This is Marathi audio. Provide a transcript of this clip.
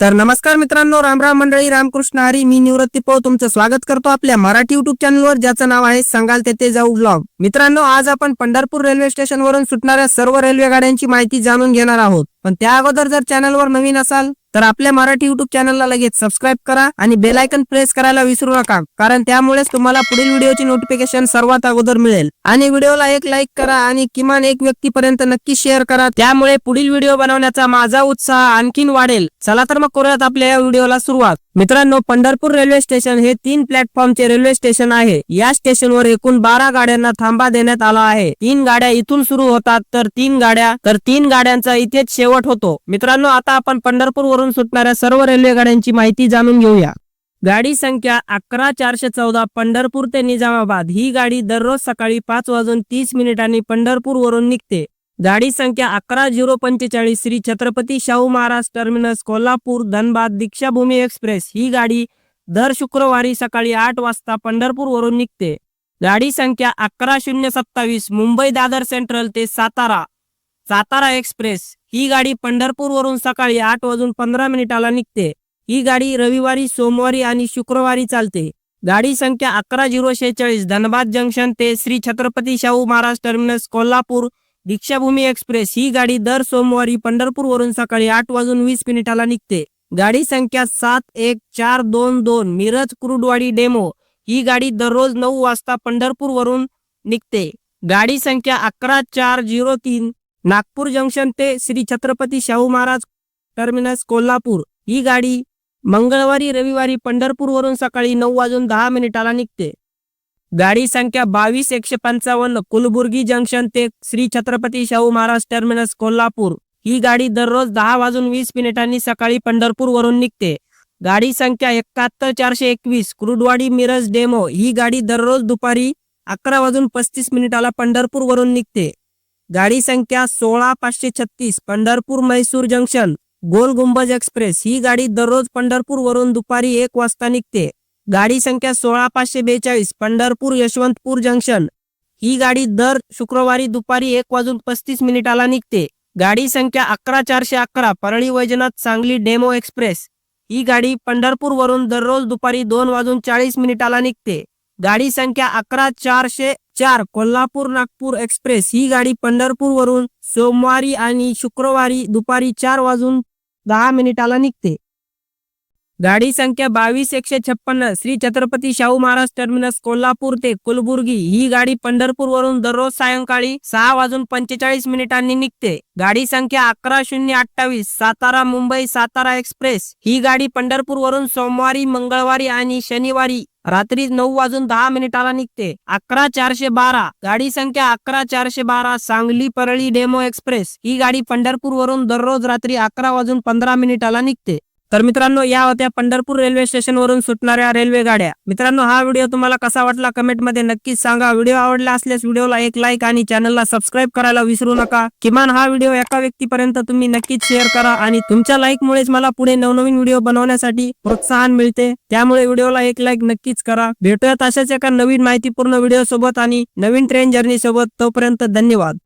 तर नमस्कार मित्रांनो रामराम मंडळी रामकृष्ण हरी मी निवृत्ती पो तुमचं स्वागत करतो आपल्या मराठी युट्यूब चॅनलवर ज्याचं नाव आहे सांगाल तेथे जाऊ ब्लॉग मित्रांनो आज आपण पंढरपूर रेल्वे स्टेशनवरून सुटणाऱ्या सर्व रेल्वे गाड्यांची माहिती जाणून घेणार आहोत. पण त्या अगोदर जर चॅनलवर नवीन असाल तर आपल्या मराठी युट्यूब चॅनलला लगेच सबस्क्राईब करा आणि बेल आयकन प्रेस करायला विसरू नका. कारण त्यामुळेच तुम्हाला पुढील व्हिडिओची नोटिफिकेशन सर्वात अगोदर मिळेल. आणि व्हिडिओला एक लाईक करा आणि किमान एक व्यक्तीपर्यंत नक्की शेअर करा. त्यामुळे पुढील व्हिडिओ बनवण्याचा माझा उत्साह आणखीन वाढेल. चला तर मग करूयात आपल्या या व्हिडिओला सुरुवात. मित्रांनो पंढरपूर रेल्वे स्टेशन हे तीन प्लॅटफॉर्मचे रेल्वे स्टेशन आहे. या स्टेशनवर एकूण बारा गाड्यांना थांबा देण्यात आला आहे. तीन गाड्या इथून सुरू होतात तर तीन गाड्या तर तीन गाड्यांचा इथेच शेवट होतो. मित्रांनो आता आपण पंढरपूर वरून सुटणाऱ्या सर्व रेल्वे गाड्यांची माहिती जाणून घेऊया. गाडी संख्या अकरा चारशे चौदा पंढरपूर ते निजामाबाद. ही गाडी दररोज सकाळी पाच वाजून तीस मिनिटांनी पंढरपूर वरून निघते. गाडी संख्या अकरा झिरो पंचेचाळीस श्री छत्रपती शाहू महाराज टर्मिनस कोल्हापूर धनबाद दीक्षाभूमी एक्सप्रेस. ही गाडी दर शुक्रवारी सकाळी आठ वाजता पंढरपूर वरून निघते. गाडी संख्या अकरा शून्य सत्तावीस मुंबई दादर सेंट्रल ते सातारा. सातारा एक्सप्रेस. ही गाडी पंढरपूर वरून सकाळी आठ वाजून पंधरा मिनिटाला निघते. ही गाडी रविवारी सोमवारी आणि शुक्रवारी चालते. गाडी संख्या अकरा झिरो शेहेचाळीस. धनबाद जंक्शन ते श्री छत्रपती शाहू महाराज टर्मिनस कोल्हापूर. दीक्षाभूमी एक्सप्रेस. ही गाडी दर सोमवारी पंढरपूर वरून सकाळी आठ वाजून वीस मिनिटाला निघते. गाडी संख्या सात एक चार दोन दोन. मिरज कुरुडवाडी डेमो. ही गाडी दररोज नऊ वाजता पंढरपूर वरून निघते. गाडी संख्या अकरा चार झिरो तीन. नागपूर जंक्शन ते श्री छत्रपती शाहू महाराज टर्मिनस कोल्हापूर. ही गाडी मंगळवारी रविवारी पंढरपूर वरून सकाळी नऊ वाजून दहा मिनिटाला निघते. गाडी संख्या बावीस एकशे पंचावन्न कुलबुर्गी जंक्शन ते श्री छत्रपती शाहू महाराज टर्मिनस कोल्हापूर. ही गाडी दररोज दहा वाजून वीस मिनिटांनी सकाळी पंढरपूर वरून निघते. गाडी संख्या एकाहत्तर चारशे एकवीस क्रुडवाडी मिरज डेमो. ही गाडी दररोज दुपारी अकरा वाजून पस्तीस मिनिटाला पंढरपूर वरून निघते. गाडी संख्या सोळा पाचशे छत्तीस पंढरपूर म्हैसूर जंक्शन गोल गुंबज एक्सप्रेस. ही गाडी दररोज पंढरपूर वरून दुपारी एक वाजता निघते. गाडी संख्या सोळा पाचशे बेचाळीस पंढरपूर यशवंतपूर जंक्शन. ही गाडी दर शुक्रवारी दुपारी एक वाजून पस्तीस मिनिटाला निघते. गाडी संख्या अकरा चारशे अकरा परळी वैजनाथ सांगली डेमो एक्सप्रेस. ही गाडी पंढरपूर वरून दररोज दुपारी दोन वाजून चाळीस मिनिटाला निघते. गाडी संख्या अकरा चारशे चार कोल्हापूर नागपूर एक्सप्रेस. ही गाडी पंढरपूर वरून सोमवारी आणि शुक्रवारी दुपारी चार वाजून दहा मिनिटाला निघते. गाडी संख्या बावीस एकशे छप्पन्न श्री छत्रपती शाहू महाराज टर्मिनस कोल्हापूर ते कुलबुर्गी. ही गाडी पंढरपूर वरून दररोज सायंकाळी सहा वाजून पंचेचाळीस मिनिटांनी निघते. गाडी संख्या अकरा शून्य अठ्ठावीस सातारा मुंबई सातारा एक्सप्रेस. ही गाडी पंढरपूर वरून सोमवारी मंगळवारी आणि शनिवारी रात्री नऊ वाजून दहा मिनिटाला निघते. अकरा चारशे बारा. गाडी संख्या अकरा चारशे बारा. Sangli Parli demo express. ही गाडी पंढरपूर वरून दररोज रात्री अकरा वाजून पंधरा मिनिटाला निघते. तर मित्रांनो या होत्या पंढरपूर रेल्वे स्टेशन वरून सुटणाऱ्या रेल्वे गाड्या. मित्रांनो हा व्हिडिओ तुम्हाला कसा वाटला कमेंटमध्ये नक्कीच सांगा. व्हिडिओ आवडला असल्यास व्हिडिओला एक लाईक आणि चॅनलला सबस्क्राईब करायला विसरू नका. किमान हा व्हिडिओ एका व्यक्तीपर्यंत तुम्ही नक्कीच शेअर करा आणि तुमच्या लाईकमुळेच मला पुढे नवनवीन व्हिडिओ बनवण्यासाठी प्रोत्साहन मिळते. त्यामुळे व्हिडिओला एक लाईक नक्कीच करा. भेटूयात अशाच एका नवीन माहितीपूर्ण व्हिडिओ सोबत आणि नवीन ट्रेन जर्नी सोबत. तोपर्यंत धन्यवाद.